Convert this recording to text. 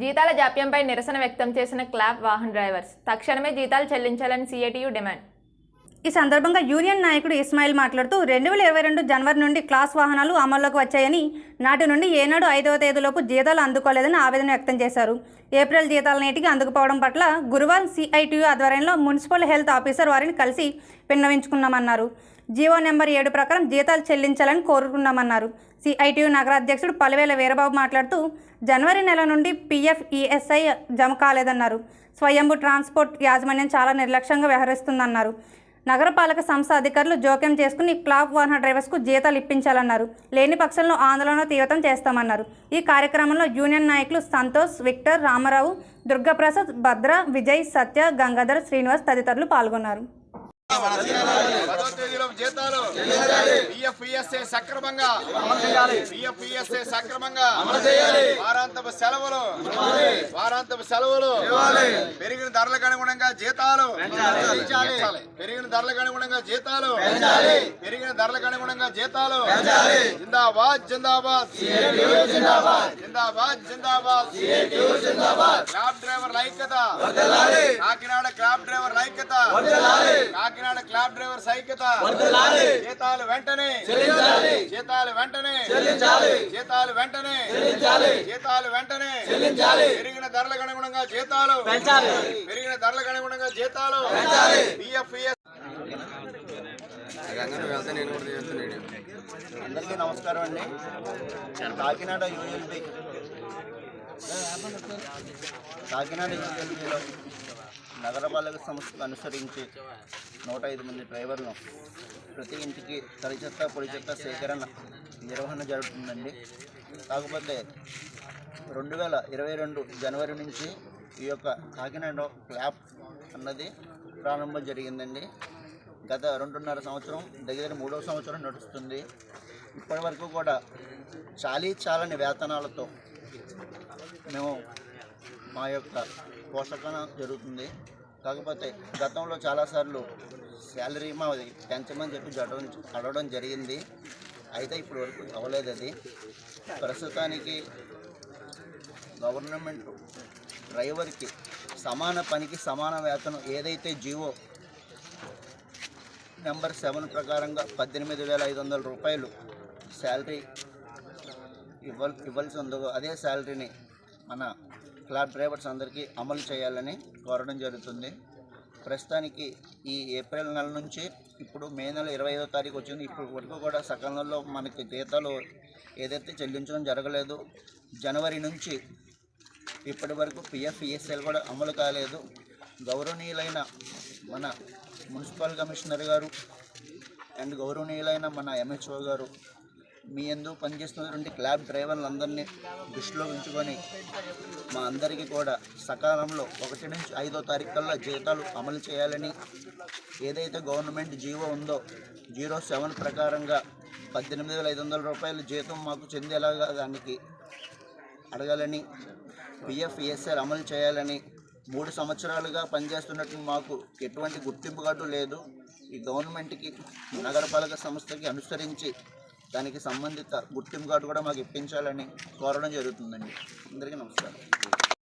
జీతాల జాప్యంపై నిరసన వ్యక్తం చేసిన క్లాబ్ వాహన్ డ్రైవర్స్. తక్షణమే జీతాలు చెల్లించాలని సిఐటియు డిమాండ్. ఈ సందర్భంగా యూనియన్ నాయకుడు ఇస్మాయిల్ మాట్లాడుతూ రెండు వేల ఇరవై రెండు జనవరి నుండి క్లాస్ వాహనాలు అమల్లోకి వచ్చాయని నాటి నుండి ఏనాడు ఐదవ తేదీలోపు జీతాలు అందుకోలేదని ఆవేదన వ్యక్తం చేశారు. ఏప్రిల్ జీతాల నేటికి అందుకుపోవడం పట్ల గురువారం సిఐటియు ఆధ్వర్యంలో మున్సిపల్ హెల్త్ ఆఫీసర్ వారిని కలిసి విన్నవించుకున్నామన్నారు. జీవో నెంబర్ ఏడు ప్రకారం జీతాలు చెల్లించాలని కోరుకున్నామన్నారు సిఐటియు నగరాధ్యక్షుడు పలువేల వీరబాబు మాట్లాడుతూ జనవరి నెల నుండి పీఎఫ్ ఈఎస్ఐ జమ కాలేదన్నారు. స్వయంభు ట్రాన్స్పోర్ట్ యాజమాన్యం చాలా నిర్లక్ష్యంగా వ్యవహరిస్తుందన్నారు. నగరపాలక సంస్థ అధికారులు జోక్యం చేసుకుని క్లాబ్ వాహన డ్రైవర్స్కు జీతాలు ఇప్పించాలన్నారు. లేని పక్షంలో ఆందోళన తీవ్రతం చేస్తామన్నారు. ఈ కార్యక్రమంలో యూనియన్ నాయకులు సంతోష్ విక్టర్ రామారావు దుర్గాప్రసాద్ భద్ర విజయ్ సత్య గంగాధర్ శ్రీనివాస్ తదితరులు పాల్గొన్నారు. పదో తేదీలో జీతాలు సక్రమంగా వారాంతపు సెలవులు వారాంతపు సెలవులు పెరిగిన ధరలకు అనుగుణంగా జీతాలు. పెరిగిన ధరలకు అనుగుణంగా జీతాలు పెరిగిన ధరలకు అనుగుణంగా జీతాలు జిందాబాద్ జిందాబాద్ జిందాబాద్ జిందాబాద్ క్రాబ్ డ్రైవర్ ఐక్యత కాకినాడ క్రాబ్ డ్రైవర్ ఐక్యత కాకినాడ క్లాబ్ డ్రైవర్ ఐక్యత జీతాలు వెంటనే. జీతాలు వెంటనే. జీతాలు వెంటనే. జీతాలు వెంటనే. పెరిగిన ధరలకు అనుగుణంగా జీతాలు పెరిగిన ధరలకు అనుగుణంగా జీతాలు అందరికీ నమస్కారం అండి. కాకినాడ యూఎల్బి కాకినాడ యూఎల్బిలో నగరపాలక సంస్థకు అనుసరించి నూట ఐదు మంది డ్రైవర్లు ప్రతి ఇంటికి తడి చెత్త పొడి చెత్త సేకరణ నిర్వహణ జరుగుతుందండి. కాకపోతే రెండు వేల ఇరవై రెండు జనవరి నుంచి ఈ యొక్క కాకినాడ క్లాప్ అన్నది ప్రారంభం జరిగిందండి. గత రెండున్నర సంవత్సరం దగ్గర మూడవ సంవత్సరం నడుస్తుంది. ఇప్పటి వరకు కూడా చాలీ చాలని వేతనాలతో మా యొక్క పోషకన జరుగుతుంది. కాకపోతే గతంలో చాలాసార్లు శాలరీ మాది పెంచమని చెప్పి జడడం అడగడం జరిగింది. అయితే ఇప్పటి వరకు అవ్వలేదు అది. ప్రస్తుతానికి గవర్నమెంట్ డ్రైవర్కి సమాన పనికి సమాన వేతనం ఏదైతే జీవో నెంబర్ సెవెన్ ప్రకారంగా పద్దెనిమిది వేల ఐదు వందల రూపాయలు శాలరీ ఇవ్వ ఇవ్వాల్సి ఉందో అదే శాలరీని మన క్లాబ్ డ్రైవర్స్ అందరికీ అమలు చేయాలని కోరడం జరుగుతుంది. ప్రస్తుతానికి ఈ ఏప్రిల్ నెల నుంచి ఇప్పుడు మే నెల ఇరవై ఐదో తారీఖు వచ్చింది. ఇప్పుడు వరకు కూడా సకాలంలో మనకి జీతాలు ఏదైతే చెల్లించడం జరగలేదు జనవరి నుంచి ఇప్పటి వరకు పిఎఫ్ ఈఎస్ఎల్ కూడా అమలు కాలేదు. గౌరవనీయులైన మన మున్సిపల్ కమిషనర్ గారు అండ్ గౌరవనీయులైన మన ఎంహెచ్ఓ గారు మీ ఎందుకు పనిచేస్తున్నటువంటి క్లాబ్ డ్రైవర్లందరినీ దృష్టిలో ఉంచుకొని మా అందరికీ కూడా సకాలంలో ఒకటి నుంచి ఐదో తారీఖు కల్లా జీతాలు అమలు చేయాలని ఏదైతే గవర్నమెంట్ జీవో ఉందో జీరో సెవెన్ ప్రకారంగా పద్దెనిమిది వేల ఐదు వందల రూపాయలు జీతం మాకు చెందేలాగా దానికి అడగాలని పిఎఫ్ ఈఎస్ఆర్ అమలు చేయాలని మూడు సంవత్సరాలుగా పనిచేస్తున్నట్టు మాకు ఎటువంటి గుర్తింపు కార్డు లేదు. ఈ గవర్నమెంట్కి నగరపాలక సంస్థకి అనుసరించి దానికి సంబంధిత గుర్తింపు కార్డు కూడా మాకు ఇప్పించాలని కోరడం జరుగుతుందండి. అందరికీ నమస్కారం.